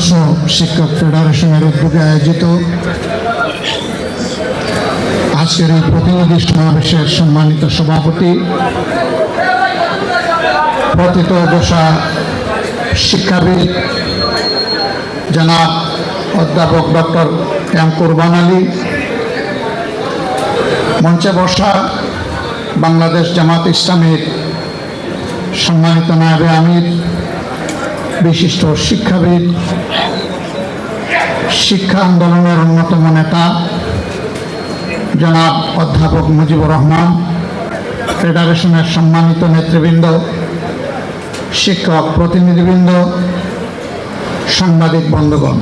আদর্শ শিক্ষক ফেডারেশনের উদ্যোগে আয়োজিত আজকের এই প্রতিনিধি সমাবেশের সম্মানিত সভাপতি, পতিত দশা শিক্ষাবিদ জনাব অধ্যাপক ডক্টর এম কুরবান আলী, মঞ্চে বসা বাংলাদেশ জামাত ইসলামের সম্মানিত নায়বে আমির বিশিষ্ট শিক্ষাবিদ, শিক্ষা আন্দোলনের অন্যতম নেতা, জনাব অধ্যাপক মুজিবুর রহমান, ফেডারেশনের সম্মানিত নেতৃবৃন্দ, শিক্ষক প্রতিনিধিবৃন্দ, সাংবাদিক বন্ধুগণ।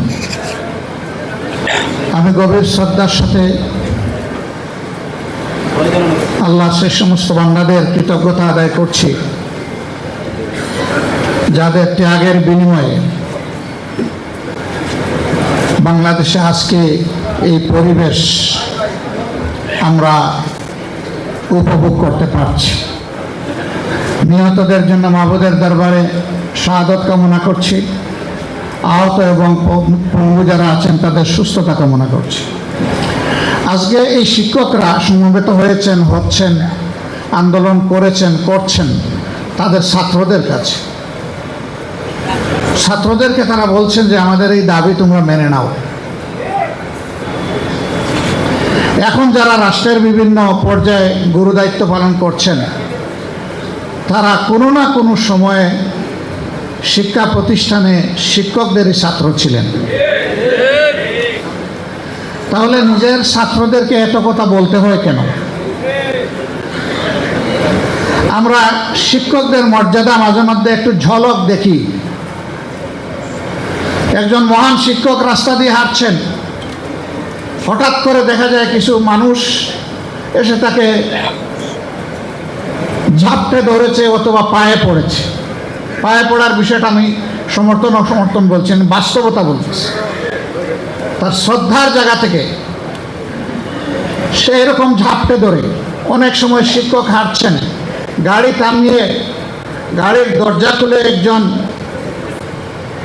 আমি গভীর শ্রদ্ধার সাথে আল্লাহ সে সমস্ত বান্দাদের কৃতজ্ঞতা আদায় করছি। যাদের ত্যাগের বিনিময়ে বাংলাদেশে আজকে এই পরিবেশ আমরা উপভোগ করতে পারছি। নিহতদের জন্য মাহবুদের দরবারে শাহাদত কামনা করছি। আহত এবং পঙ্গু যারা আছেন, তাদের সুস্থতা কামনা করছি। আজকে এই শিক্ষকরা সমবেত হয়েছেন, হচ্ছেন, আন্দোলন করেছেন, করছেন তাদের ছাত্রদের কাছে। ছাত্রদেরকে তারা বলছেন যে আমাদের এই দাবি তোমরা মেনে নাও। এখন যারা রাষ্ট্রের বিভিন্ন পর্যায়ে গুরু দায়িত্ব পালন করছেন, তারা কোনো না কোনো সময়ে শিক্ষা প্রতিষ্ঠানে শিক্ষকদেরই ছাত্র ছিলেন। তাহলে নিজের ছাত্রদেরকে এত কথা বলতে হয় কেন? আমরা শিক্ষকদের মর্যাদা মাঝে মধ্যে একটু ঝলক দেখি। একজন মহান শিক্ষক রাস্তা দিয়ে হাঁটছেন। হঠাৎ করে দেখা যায় কিছু মানুষ এসে তাকে ঝাপটে ধরেছে অথবা পায়ে পড়েছে। পায়ে পড়ার বিষয়টা আমি সমর্থন অসমর্থন বলছি বাস্তবতা বলতেছি। তার শ্রদ্ধার জায়গা থেকে সে এরকম ঝাপটে ধরে অনেক সময় শিক্ষক হাঁটছেন। গাড়ি থামিয়ে গাড়ির দরজা খুলে একজন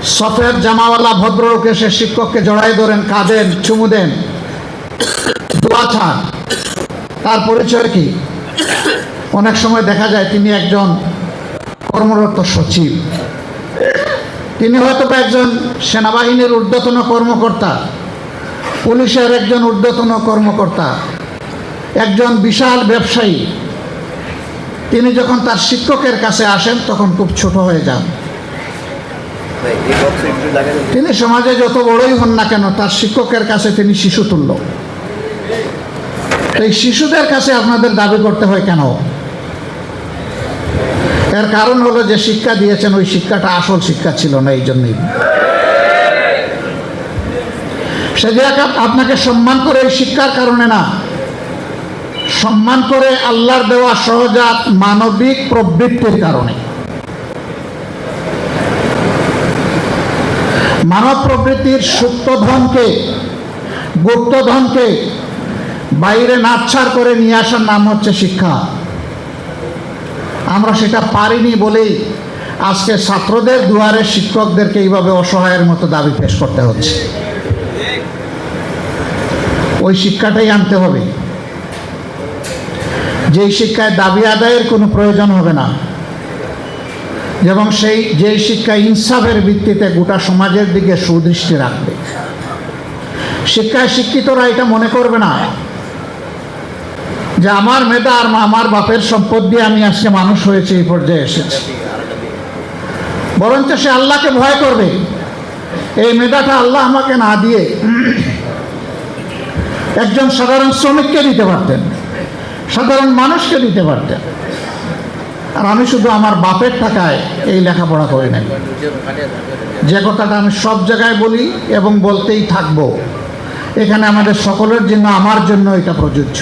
সফেদ জামাওয়ালা ভদ্রলোক এসে শিক্ষককে জড়াই ধরেন, কাঁদেন, চুমু দেন। তার পরিচয় কি? অনেক সময় দেখা যায় তিনি একজন কর্মরত সচিব। তিনি হয়তো একজন সেনাবাহিনীর ঊর্ধ্বতন কর্মকর্তা, পুলিশের একজন ঊর্ধ্বতন কর্মকর্তা, একজন বিশাল ব্যবসায়ী। তিনি যখন তার শিক্ষকের কাছে আসেন, তখন খুব ছোট হয়ে যান। তিনি সমাজে যত বড়ই হন না কেন, তার শিক্ষকের কাছে তিনি শিশু তুল্য। এই শিশুদের কাছে আপনাদের দাবি করতে হয় কেন? এর কারণ হলো যে শিক্ষা দিয়েছেন, ওই শিক্ষাটা আসল শিক্ষা ছিল না এই জন্যই সে যে আপনাকে সম্মান করে এই শিক্ষার কারণে না। সম্মান করে আল্লাহর দেওয়া সহজাত মানবিক প্রবৃত্তির কারণে। মানব প্রবৃত্তির সুপ্তধনকে, গুপ্তধনকে বাইরে নাচ্ছার করে নিয়ে আসার নাম হচ্ছে শিক্ষা। আমরা সেটা পারিনি বলেই আজকে ছাত্রদের দুয়ারে শিক্ষকদেরকে এইভাবে অসহায়ের মতো দাবি পেশ করতে হচ্ছে। ওই শিক্ষাটাই আনতে হবে। যেই শিক্ষায় দাবি আদায়ের কোনো প্রয়োজন হবে না। এবং সেই যে শিক্ষা ইনসাফের ভিত্তিতে গোটা সমাজের দিকে সুদৃষ্টি রাখবে। শিক্ষায় শিক্ষিতরা এটা মনে করবে না। যে আমার মেধা আর আমার বাপের সম্পদ দিয়ে আমি আজকে মানুষ হয়েছে, এই পর্যায়ে এসেছি। বরঞ্চ সে আল্লাহকে ভয় করবে। এই মেধাটা আল্লাহ আমাকে না দিয়ে একজন সাধারণ শ্রমিককে দিতে পারতেন, সাধারণ মানুষকে দিতে পারতেন। আর আমি শুধু আমার বাপের টাকায় এই লেখাপড়া করি নাই। যে কথাটা আমি সব জায়গায় বলি এবং বলতেই থাকব, এখানে আমাদের সকলের জন্য, আমার জন্য এটা প্রযোজ্য।